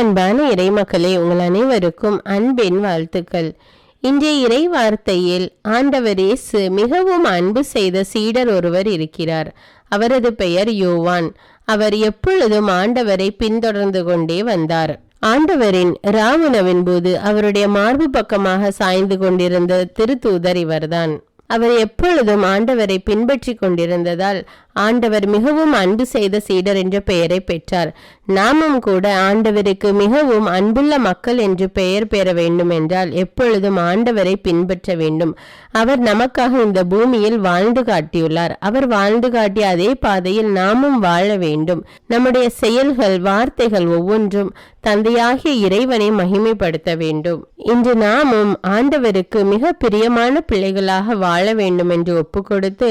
அன்பான இறைமக்களே உங்கள் அனைவருக்கும் அன்பின் வாழ்த்துக்கள். இன்றைய இறை வார்த்தையில் ஆண்டவர் இயேசு மிகவும் அன்பு செய்த சீடர் ஒருவர் இருக்கிறார். அவரது பெயர் யோவான். அவர் எப்பொழுதும் ஆண்டவரை பின்தொடர்ந்து கொண்டே வந்தார். ஆண்டவரின் ராவுணவின் போது அவருடைய மார்பு பக்கமாக சாய்ந்து கொண்டிருந்த திருத்தூதர் இவர்தான். அவர் எப்பொழுதும் ஆண்டவரை பின்பற்றி கொண்டிருந்ததால் ஆண்டவர் மிகவும் அன்பு செய்த சீடர் என்ற பெயரை பெற்றார். நாமும் கூட ஆண்டவருக்கு மிகவும் அன்புள்ள மக்கள் என்று பெயர் பெற வேண்டும் என்றால் எப்பொழுதும் ஆண்டவரை பின்பற்ற வேண்டும். அவர் நமக்காக இந்த பூமியில் வாழ்ந்து காட்டியுள்ளார். அவர் வாழ்ந்து காட்டிய அதே பாதையில் நாமும் வாழ வேண்டும். நம்முடைய செயல்கள் வார்த்தைகள் ஒவ்வொன்றும் தந்தையாகிய இறைவனை மகிமைப்படுத்த வேண்டும். இன்று நாமும் ஆண்டவருக்கு மிக பிரியமான பிள்ளைகளாக வாழ வேண்டும் என்று ஒப்புக்கொடுத்து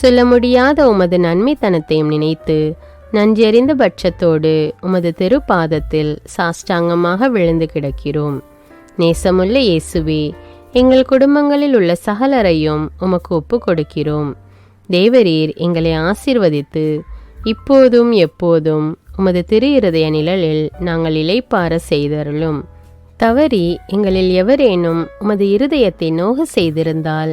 சொல்ல முடியாத உமது நன்மைத்தனத்தையும் நினைத்து நன்றியறிந்த பட்சத்தோடு உமது திருப்பாதத்தில் சாஷ்டாங்கமாக விழுந்து கிடக்கிறோம். நேசமுள்ள இயேசுவே எங்கள் குடும்பங்களில் உள்ள சகலரையும் உமக்கு ஒப்பு கொடுக்கிறோம் தேவரீர் எங்களை ஆசீர்வதித்து இப்போதும் எப்போதும் உமது திரு இருதய நிழலில் நாங்கள் இளைப்பார செய்தருளும். தவறி எங்களில் எவரேனும் உமது இருதயத்தை நோக செய்திருந்தால்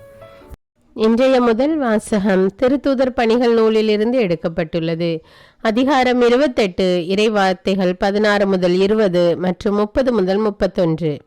இன்றைய முதல் வாசகம் திருத்தூதர் பணிகள் நூலிலிருந்து எடுக்கப்பட்டுள்ளது. அதிகாரம் இருபத்தெட்டு இறைவார்த்தைகள் பதினாறு முதல் இருபது மற்றும் முப்பது முதல் முப்பத்தொன்று.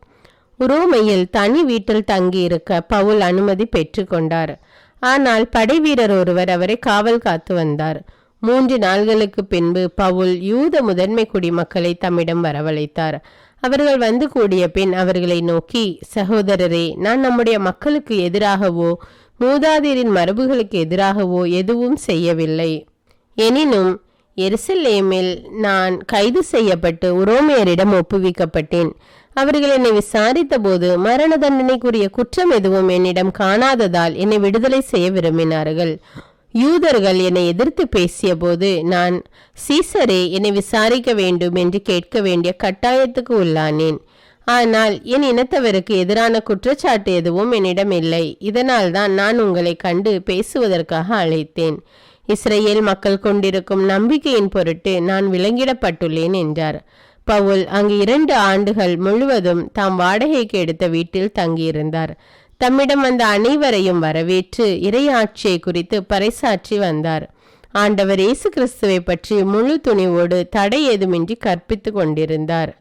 உரோமையில் தனி வீட்டில் தங்கியிருக்க பவுல் அனுமதி பெற்றுக்கொண்டார் ஆனால் படைவீரர் ஒருவர் அவரை காவல் காத்து வந்தார். மூன்று நாள்களுக்கு பின்பு பவுல் யூத முதன்மை குடிமக்களை தம்மிடம் வரவழைத்தார். அவர்கள் வந்து கூடிய பின் அவர்களை நோக்கி சகோதரரே நான் நம்முடைய மக்களுக்கு எதிராகவோ மூதாதீரின் மரபுகளுக்கு எதிராகவோ எதுவும் செய்யவில்லை. எனினும் எருசலேமில் நான் கைது செய்யப்பட்டு உரோமையரிடம் ஒப்புவிக்கப்பட்டேன். அவர்கள் என்னை விசாரித்த போது மரண தண்டனைக்குரிய குற்றம் எதுவும் என்னிடம் காணாததால் என்னை விடுதலை செய்ய விரும்பினார்கள். யூதர்கள் என்னை எதிர்த்து பேசிய போது நான் சீசரே என்னை விசாரிக்க வேண்டும் என்று கேட்க வேண்டிய கட்டாயத்துக்கு உள்ளானேன். ஆனால் என் இனத்தவருக்கு எதிரான குற்றச்சாட்டு எதுவும் என்னிடம் இல்லை. இதனால் தான் நான் உங்களை கண்டு பேசுவதற்காக அழைத்தேன். இஸ்ரேல் மக்கள் கொண்டிருக்கும் நம்பிக்கையின் பொருட்டு நான் விலங்கிடப்பட்டுள்ளேன் என்றார். பவுல் அங்கு இரண்டு ஆண்டுகள் முழுவதும் தாம் வாடகைக்கு எடுத்த வீட்டில் தங்கியிருந்தார். தம்மிடம் வந்த அனைவரையும் வரவேற்று இறையாட்சியை குறித்து பறைசாற்றி வந்தார். ஆண்டவர் இயேசு கிறிஸ்துவை பற்றி முழு துணிவோடு தடை ஏதுமின்றி கற்பித்து கொண்டிருந்தார்.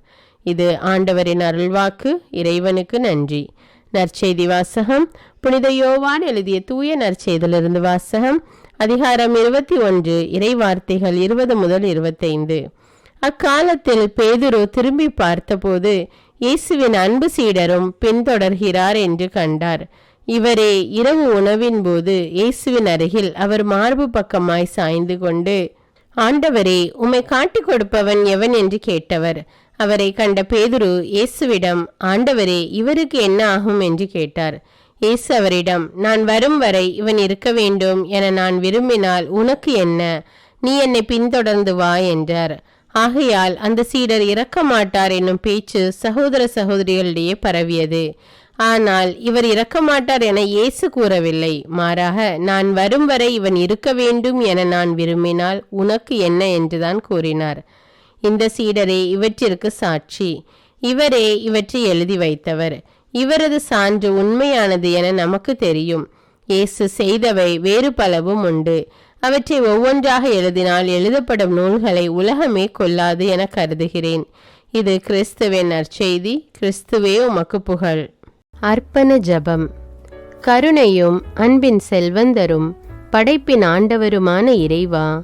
இது ஆண்டவரின் அருள்வாக்கு. இறைவனுக்கு நன்றி. நற்செய்தி வாசகம். புனித யோவான் எழுதிய தூய நற்செய்தியிலிருந்து வாசகம். அதிகாரம் இருபத்தி ஒன்று இறை வார்த்தைகள் இருபது முதல் இருபத்தைந்து. அக்காலத்தில் பேதுரு திரும்பி பார்த்தபோது இயேசுவின் அன்பு சீடரும் பின்தொடர்கிறார் என்று கண்டார். இவரே இரவு உணவின் போது இயேசுவின் அருகில் அவர் மார்பு பக்கமாய் சாய்ந்து கொண்டு ஆண்டவரே உம்மை காட்டிக் கொடுப்பவன் எவன்? என்று கேட்டவர். அவரை கண்ட பேதுரு இயேசுவிடம் ஆண்டவரே இவருக்கு என்ன ஆகும்? என்று கேட்டார். இயேசு அவரிடம் நான் வரும் வரை இவன் இருக்க வேண்டும் என நான் விரும்பினால் உனக்கு என்ன? நீ என்னை பின்தொடர்ந்து வா என்றார். ஆகையால் அந்த சீடர் இறக்க மாட்டார் என்னும் பேச்சு சகோதர சகோதரிகளிடையே பரவியது. ஆனால் இவர் இறக்க மாட்டார் என இயேசு கூறவில்லை. மாறாக நான் வரும் வரை இவன் இருக்க வேண்டும் என நான் விரும்பினால் உனக்கு என்ன? என்றுதான் கூறினார். இந்த சீடரே இவற்றிற்கு சாட்சி. இவரே இவற்றை எழுதி வைத்தவர். இவரது சான்று உண்மையானது என நமக்கு தெரியும். இயேசு செய்தவை வேறு பலவும் உண்டு. அவற்றை ஒவ்வொன்றாக எழுதினால் எழுதப்படும் நூல்களை உலகமே கொல்லாது என கருதுகிறேன். இது கிறிஸ்துவின் நற்செய்தி. கிறிஸ்துவே உமக்கு புகழ். அர்ப்பண ஜபம். கருணையும் அன்பின் செல்வந்தரும் படைப்பின் ஆண்டவருமான இறைவா